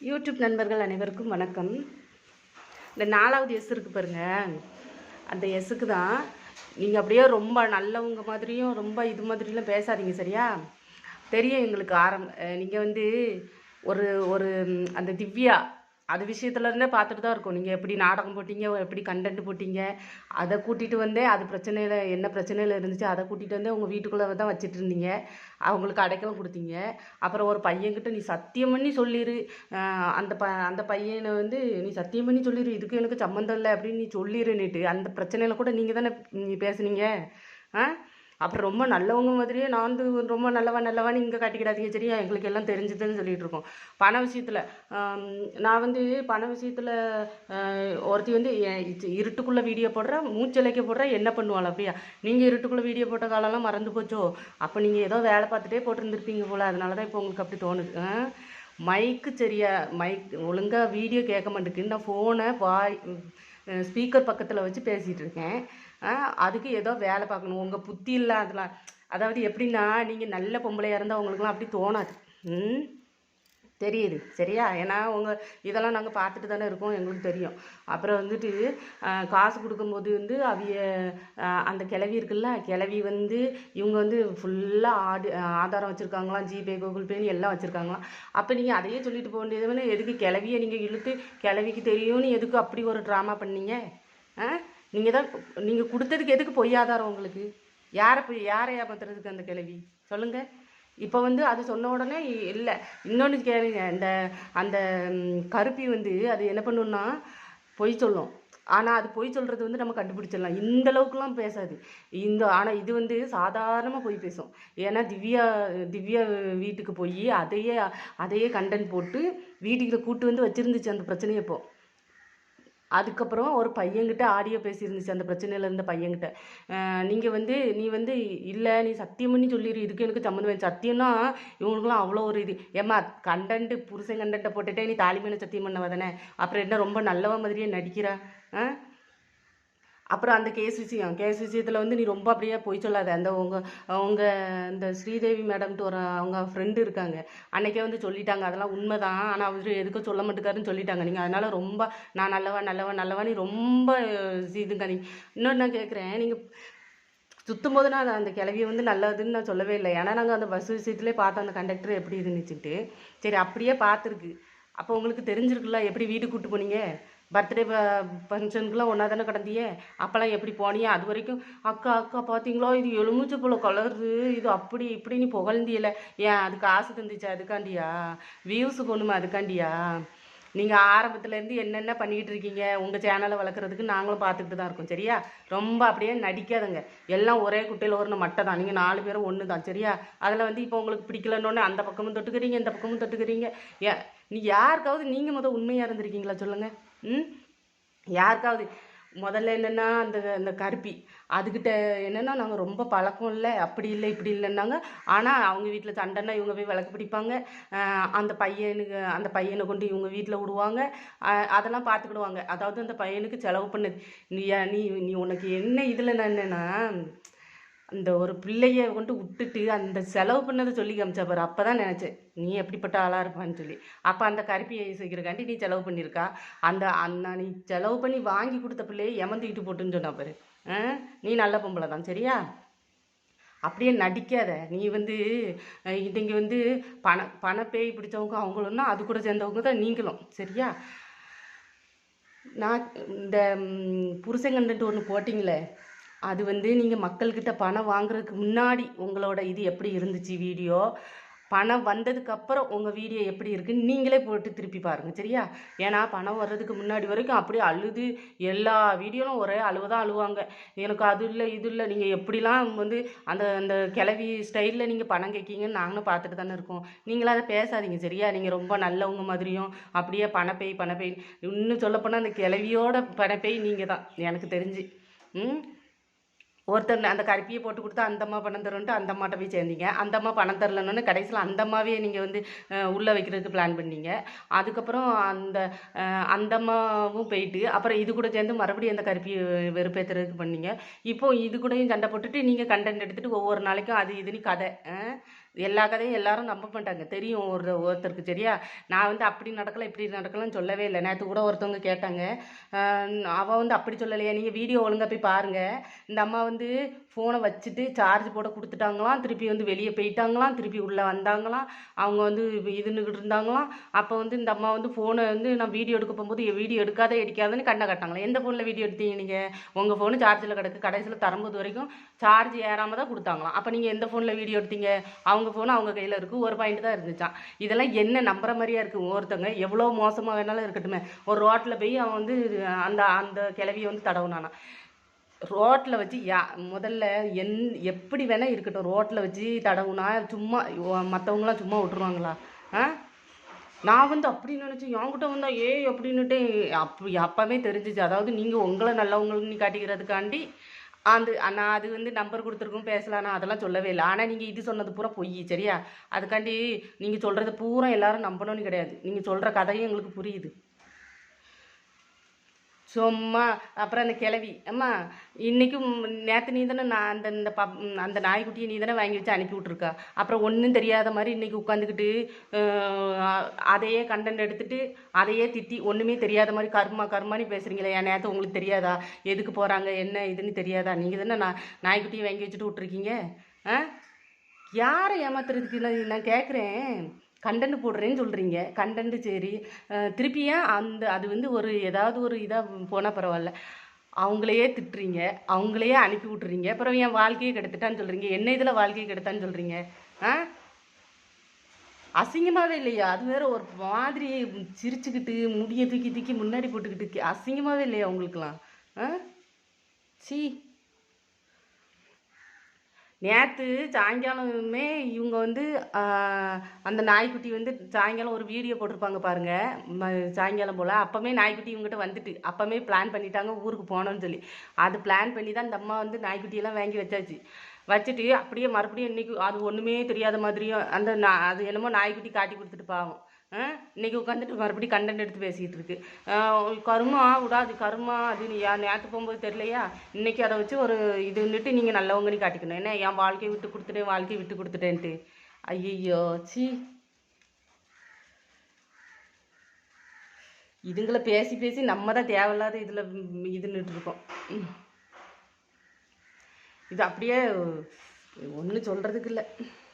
YouTube நண்பர்கள் அனைவருக்கும் வணக்கம். இந்த நாலாவது எஸ் இருக்கு பாருங்க. அந்த எஸ்ஸுக்கு தான் நீங்கள் அப்படியே ரொம்ப நல்லவங்க மாதிரியும் ரொம்ப இது மாதிரிலாம் பேசாதீங்க சரியா? தெரியும் எங்களுக்கு ஆரம் நீங்கள் வந்து ஒரு ஒரு அந்த திவ்யா அது விஷயத்துலருந்தே பார்த்துட்டு தான் இருக்கோம். நீங்கள் எப்படி நாடகம் போட்டீங்க எப்படி கண்டென்ட் போட்டீங்க அதை கூட்டிகிட்டு வந்தே அது பிரச்சனையில் என்ன பிரச்சனையில் இருந்துச்சு அதை கூட்டிகிட்டு வந்தே உங்கள் வீட்டுக்குள்ளே தான் வச்சுட்டு இருந்தீங்க. அவங்களுக்கு அடைக்கலம் கொடுத்தீங்க. அப்புறம் ஒரு பையன்கிட்ட நீ சத்தியம் பண்ணி சொல்லிடு அந்த ப அந்த பையனை வந்து நீ சத்தியம் பண்ணி சொல்லிடு இதுக்கு எனக்கு சம்மந்தம் இல்லை அப்படின்னு நீ சொல்லிடுன்னுட்டு அந்த பிரச்சனையில் கூட நீங்கள் தானே நீ பேசுனீங்க? ஆ? அப்புறம் ரொம்ப நல்லவங்க மாதிரியே நான் வந்து ரொம்ப நல்லவா நல்லவான்னு இங்கே காட்டிக்கிடாதீங்க சரியா? எங்களுக்கு எல்லாம் தெரிஞ்சுதுன்னு சொல்லிட்டு இருக்கோம். பண விஷயத்தில் நான் வந்து பண விஷயத்தில் ஒருத்தி வந்து இருட்டுக்குள்ளே வீடியோ போடுற மூச்சலைக்க போடுற என்ன பண்ணுவாள் அப்படியா? நீங்கள் இருட்டுக்குள்ளே வீடியோ போட்ட காலம்லாம் மறந்து போச்சோ? அப்போ நீங்கள் ஏதோ வேலை பார்த்துட்டே போட்டிருந்துருப்பீங்க போல் அதனால தான் இப்போ உங்களுக்கு அப்படி தோணுது. மைக்கு சரியா மைக் ஒழுங்காக வீடியோ கேட்க மாட்டேங்குது. நான் ஃபோனை வாய் ஸ்பீக்கர் பக்கத்தில் வச்சு பேசிகிட்டு இருக்கேன். அதுக்கு ஏதோ வேலை பார்க்கணும். உங்கள் புத்தி இல்லை அதெல்லாம். அதாவது எப்படின்னா நீங்கள் நல்ல பொம்பளையாக இருந்தால் உங்களுக்குலாம் அப்படி தோணாது. ம்? தெரியுது. சரியா? ஏன்னா உங்கள் இதெல்லாம் நாங்கள் பார்த்துட்டு தானே இருக்கோம் எங்களுக்கு தெரியும். அப்புறம் வந்துட்டு காசு கொடுக்கும்போது வந்து அவிய அந்த கிளவி இருக்குல்ல கிளவி வந்து இவங்க வந்து ஃபுல்லாக ஆடு ஆதாரம் வச்சுருக்காங்களாம் ஜிபே கூகுள் பேன்னு எல்லாம் வச்சுருக்காங்களாம். அப்போ நீங்கள் அதையே சொல்லிட்டு போக வேண்டியதுன்னு எதுக்கு கிளவியை நீங்கள் இழுத்து கிளவிக்கு தெரியும்னு எதுக்கு அப்படி ஒரு ட்ராமா பண்ணீங்க? ஆ? நீங்கள் தான் நீங்கள் கொடுத்ததுக்கு எதுக்கு பொய் ஆதாரம் உங்களுக்கு? யாரை போய் யாரை ஏமாத்துறதுக்கு அந்த கிளவி சொல்லுங்கள் இப்போ வந்து அது சொன்ன உடனே இல்லை. இன்னொன்று கேளுங்க. இந்த அந்த கருப்பி வந்து அது என்ன பண்ணுன்னா பொய் சொல்லும். ஆனால் அது பொய் சொல்கிறது வந்து நம்ம கண்டுபிடிச்சிடலாம். இந்த அளவுக்குலாம் பேசாது. இந்த ஆனால் இது வந்து சாதாரணமாக போய் பேசும். ஏன்னா திவ்யா திவ்யா வீட்டுக்கு போய் அதையே அதையே கண்டென்ட் போட்டு வீட்டுக்கு கூட்டு வந்து வச்சுருந்துச்சு அந்த பிரச்சனையை இப்போ. அதுக்கப்புறம் ஒரு பையன்கிட்ட ஆடியோ பேசியிருந்துச்சு அந்த பிரச்சனையில் இருந்த பையன்கிட்ட. நீங்கள் வந்து நீ வந்து இல்லை நீ சத்தியம் பண்ணி சொல்லிடு இதுக்கு எனக்கு சம்மந்தம் வேணும் சத்தியம்னா இவங்களுக்குலாம் அவ்வளோ ஒரு இது. ஏம்மா கண்டன்ட்டு புருஷன் கண்டன்ட்டை போட்டுட்டே நீ தாலிமையில சத்தியம் பண்ண வதனே அப்புறம் என்ன ரொம்ப நல்லவ மாதிரியே நடிக்கிறா? ஆ அப்புறம் அந்த கேஸ் விஷயம் கேஸ் விஷயத்தில் வந்து நீ ரொம்ப அப்படியே போய் சொல்லாத. அந்த உங்கள் அவங்க இந்த ஸ்ரீதேவி மேடம்ட்டு ஒரு அவங்க ஃப்ரெண்டு இருக்காங்க. அன்றைக்கே வந்து சொல்லிட்டாங்க. அதெல்லாம் உண்மை தான் ஆனால் அவர் எதுக்கும் சொல்ல மாட்டேக்காருன்னு சொல்லிட்டாங்க. நீங்கள் அதனால் ரொம்ப நான் நல்லவா நல்லவா நல்லவா நீ ரொம்ப இதுங்க. நீ இன்னொன்று நான் கேட்குறேன் நீங்கள் சுற்றும் போது நான் அந்த கிளவியை வந்து நல்லதுன்னு நான் சொல்லவே இல்லை. ஏன்னா நாங்கள் அந்த பஸ் விஷயத்துலேயே பார்த்தோம். அந்த கண்டக்டர் எப்படி இருந்துச்சுட்டு சரி அப்படியே பார்த்துருக்கு. அப்போ உங்களுக்கு தெரிஞ்சிருக்குல்ல எப்படி வீட்டுக்கு கூப்பிட்டு போனீங்க? பர்த்டே ஃபங்க்ஷனுக்குலாம் ஒன்றா தானே கிடந்தியே? அப்போல்லாம் எப்படி போனியே? அது வரைக்கும் அக்கா அக்கா பார்த்தீங்களோ இது எலுமிச்சை போல கலருது. இது அப்படி இப்படி நீ புகழ்ந்தியல. ஏன் அதுக்கு ஆசை தந்துச்சு? அதுக்காண்டியா? வியூஸுக்கு ஒன்றுமா அதுக்காண்டியா? நீங்கள் ஆரம்பத்துலேருந்து என்னென்ன பண்ணிக்கிட்டு இருக்கீங்க? உங்கள் சேனலை வளர்க்குறதுக்கு நாங்களும் பார்த்துக்கிட்டு தான் இருக்கோம். சரியா? ரொம்ப அப்படியே நடிக்காதங்க. எல்லாம் ஒரே குட்டையில் ஒரு மட்டை தான் நீங்கள் நாலு பேரும் ஒன்று தான் சரியா? அதில் வந்து இப்போ உங்களுக்கு பிடிக்கலன்னொன்னே அந்த பக்கமும் தொட்டுக்கிறீங்க இந்த பக்கமும் தொட்டுக்கிறீங்க. ஏ நீ யாருக்காவது நீங்கள் மொதல் உண்மையாக இருந்திருக்கீங்களா? சொல்லுங்கள் யாருக்காவது முதல்ல என்னென்னா அந்த அந்த கருப்பி. அதுக்கிட்ட என்னென்னா நாங்கள் ரொம்ப பழக்கம் இல்லை அப்படி இல்லை இப்படி இல்லைன்னாங்க. ஆனால் அவங்க வீட்டில் சண்டைன்னா இவங்க போய் விளக்கு பிடிப்பாங்க. அந்த பையனுக்கு அந்த பையனை கொண்டு இவங்க வீட்டில் விடுவாங்க. அதெல்லாம் பார்த்துக்கிடுவாங்க. அதாவது அந்த பையனுக்கு செலவு பண்ணது. நீ நீ நீ உனக்கு என்ன இதில் நான் என்னென்னா அந்த ஒரு பிள்ளைய கொண்டு விட்டுட்டு அந்த செலவு பண்ணதை சொல்லி காமிச்சா பாரு. அப்போ தான் நினச்சேன் நீ எப்படிப்பட்ட ஆளாக இருப்பான்னு சொல்லி. அப்போ அந்த கருப்பியை சேர்க்கிறக்காண்டி நீ செலவு பண்ணியிருக்கா? அந்த அந்த நீ செலவு பண்ணி வாங்கி கொடுத்த பிள்ளையை எமந்திக்கிட்டு போட்டுன்னு சொன்னா பாரு. ஆ? நீ நல்ல பொம்பளை தான் சரியா? அப்படியே நடிக்காத. நீ வந்து அஹ், இதுங்க வந்து பண பணப்பேய் பிடிச்சவங்க அவங்களும்னா அது கூட சேர்ந்தவங்க தான் நீங்களும் சரியா? நான் இந்த ம், ஒன்று போட்டிங்களே அது வந்து நீங்கள் மக்கள்கிட்ட பணம் வாங்குறதுக்கு முன்னாடி உங்களோட இது எப்படி இருந்துச்சு வீடியோ? பணம் வந்ததுக்கப்புறம் உங்கள் வீடியோ எப்படி இருக்குன்னு நீங்களே போட்டு திருப்பி பாருங்கள் சரியா? ஏன்னா பணம் வர்றதுக்கு முன்னாடி வரைக்கும் அப்படியே அழுது எல்லா வீடியோலும் ஒரே அழுவ தான் அழுவாங்க. எனக்கு அது இல்லை இது இல்லை நீங்கள் எப்படிலாம் வந்து அந்த அந்த கிளவி ஸ்டைலில் நீங்கள் பணம் கேட்கீங்கன்னு நாங்களும் பார்த்துட்டு தானே இருக்கோம். நீங்களும் அதை பேசாதீங்க சரியா? நீங்கள் ரொம்ப நல்லவங்க மாதிரியும் அப்படியே பணப்பேய் பணப்பேய் இன்னும் சொல்லப்போனால் அந்த கிளவியோட பணப்பேய் நீங்கள் தான் எனக்கு தெரிஞ்சு. ம்? ஒருத்தர் அந்த கருப்பியை போட்டு கொடுத்தா அந்த அம்மா பணம் தருன்ட்டு அந்த அம்மாட்ட போய் சேர்ந்தீங்க. அந்த அம்மா பணம் தரலன்னு கடைசியில் அந்த அம்மாவே நீங்கள் வந்து உள்ளே வைக்கிறதுக்கு பிளான் பண்ணீங்க. அதுக்கப்புறம் அந்த அந்தம்மாவும் அந்த அம்மாவும் போயிட்டு அப்புறம் இது கூட சேர்ந்து மறுபடியும் அந்த கருப்பியை வெறுப்பேற்றுறதுக்கு பண்ணீங்க. இப்போ இது கூடயும் சண்டை போட்டுட்டு நீங்கள் கண்டென்ட் எடுத்துகிட்டு ஒவ்வொரு நாளைக்கும் அது இதுன்னு கதை எல்லா கதையும் எல்லாரும் நம்ப மாட்டாங்க. தெரியும் ஒரு ஒருத்தருக்கு சரியா? நான் வந்து அப்படி நடக்கலை இப்படி நடக்கலன்னு சொல்லவே இல்லை. நேற்று கூட ஒருத்தவங்க கேட்டாங்க. அவள் வந்து அப்படி சொல்லலையா. நீங்கள் வீடியோ ஒழுங்காக போய் பாருங்கள் இந்த அம்மா வந்து ஃபோனை வச்சுட்டு சார்ஜ் போட கொடுத்துட்டாங்களாம். திருப்பி வந்து வெளியே போயிட்டாங்களாம். திருப்பி உள்ளே வந்தாங்களாம். அவங்க வந்து இதுன்னுக்கிட்டு இருந்தாங்களாம். அப்போ வந்து இந்த அம்மா வந்து ஃபோனை வந்து நான் வீடியோ எடுக்க போகும்போது வீடியோ எடுக்காத எடுக்காதன்னு கண்ணை கட்டாங்களா எந்த ஃபோனில் வீடியோ எடுத்தீங்க நீங்கள் உங்கள் ஃபோனு சார்ஜில் கிடக்கு. கடைசியில் தரும்போது வரைக்கும் சார்ஜ் ஏறாமல் தான் கொடுத்தாங்களாம். அப்போ நீங்கள் எந்த ஃபோனில் வீடியோ எடுத்தீங்க? அவங்க ஃபோனு அவங்க கையில் இருக்குது ஒரு பாயிண்ட் தான் இருந்துச்சான் இதெல்லாம் என்ன நம்புற மாதிரியா இருக்குது ஒருத்தங்க எவ்வளோ மோசமாக வேணாலும் இருக்கட்டுமே. ஒரு ரோட்டில் போய் அவன் வந்து அந்த அந்த கிளவியை வந்து தடவுனானா ரோட்டில் வச்சு யா முதல்ல என் எப்படி வேணால் இருக்கட்டும். ரோட்டில் வச்சு தடவுனா சும்மா மற்றவங்களாம் சும்மா விட்டுருவாங்களா? ஆ? நான் வந்து அப்படி நினச்சேன். என்கிட்ட வந்தா ஏய் அப்படின்னுட்டு அப் அப்பவே தெரிஞ்சிச்சு. அதாவது நீங்கள் உங்களை நல்லவங்களுக்கு காட்டிக்கிறதுக்காண்டி அந்த நான் அது வந்து நம்பர் கொடுத்துருக்கோம் பேசலாம் நான் அதெல்லாம் சொல்லவே இல்லை. ஆனால் நீங்கள் இது சொன்னது பூரா பொய் சரியா? அதுக்காண்டி நீங்கள் சொல்கிறது பூரா எல்லாரும் நம்பணும்னு கிடையாது. நீங்கள் சொல்கிற கதையும் எங்களுக்கு புரியுது. சும்மா அப்புறம் அந்த கிளவி அம்மா இன்றைக்கும் நேற்று நீ தானே நான் அந்த இந்த பப் அந்த நாய்க்குட்டியை நீ தானே வாங்கி வச்சு அனுப்பி விட்ருக்கா அப்புறம் ஒன்றும் தெரியாத மாதிரி இன்றைக்கி உட்காந்துக்கிட்டு அதையே கண்டென்ட் எடுத்துட்டு அதையே திட்டி ஒன்றுமே தெரியாத மாதிரி கர்மா கர்மான்னு பேசுகிறீங்களே என் நேற்று உங்களுக்கு தெரியாதா? எதுக்கு போகிறாங்க என்ன இதுன்னு தெரியாதா? நீங்கள் தானே நான் நாய்க்குட்டியை வாங்கி வச்சுட்டு விட்ருக்கீங்க ஆ? யாரை ஏமாத்துறதுக்கு? நான் நான் கேட்குறேன் கண்டென்ட் போடுறேன்னு சொல்கிறீங்க கண்டென்ட் சரி. திருப்பியும் திருப்பி ஏன் அந்த அது வந்து ஒரு ஏதாவது ஒரு இதாக போனால் பரவாயில்ல. அவங்களையே திட்டுறீங்க. அவங்களையே அனுப்பி விட்றீங்க அப்புறம் என் வாழ்க்கையை கெடுத்துட்டான்னு சொல்கிறீங்க என்ன இதில் வாழ்க்கையை கெடுத்தான்னு சொல்கிறீங்க ஆ? அசிங்கமாகவே இல்லையா? அது வேற ஒரு மாதிரி சிரிச்சுக்கிட்டு முடியை தூக்கி தூக்கி முன்னாடி போட்டுக்கிட்டு அசிங்கமாகவே இல்லையா உங்களுக்குலாம் ஆ? சீ. நேற்று சாயங்காலமே இவங்க வந்து அந்த நாய்க்குட்டி வந்து சாயங்காலம் ஒரு வீடியோ போட்டிருப்பாங்க பாருங்கள் ம சாயங்காலம் போல். அப்போமே நாய்க்குட்டி இவங்ககிட்ட வந்துட்டு அப்போமே பிளான் பண்ணிட்டாங்க ஊருக்கு போனோன்னு சொல்லி. அது பிளான் பண்ணி தான் இந்த அம்மா வந்து நாய்க்குட்டியெல்லாம் வாங்கி வச்சாச்சு. வச்சுட்டு அப்படியே மறுபடியும் இன்றைக்கி அது ஒன்றுமே தெரியாத மாதிரியும் அந்த நா அது என்னமோ நாய்க்குட்டி காட்டி கொடுத்துட்டு பாவம். ஆ? உட்காந்துட்டு மறுபடியும் கண்டென்ட் எடுத்து பேசிக்கிட்டு இருக்கு. கருமா விடாது கருமா அது நீ யா- நேற்று போகும்போது தெரியலையா? இன்றைக்கி அதை வச்சு ஒரு இதுன்னுட்டு நீங்கள் நல்லவங்கன்னு காட்டிக்கணும். என்ன என் வாழ்க்கையை விட்டு கொடுத்துட்டேன் வாழ்க்கையை விட்டு கொடுத்துட்டேன்ட்டு. ஐயோ சி. இதுங்களை பேசி பேசி நம்ம தான் தேவையில்லாத இதில் இதுன்னுட்டு இருக்கோம். இது அப்படியே ஒன்றும் சொல்கிறதுக்கு இல்லை.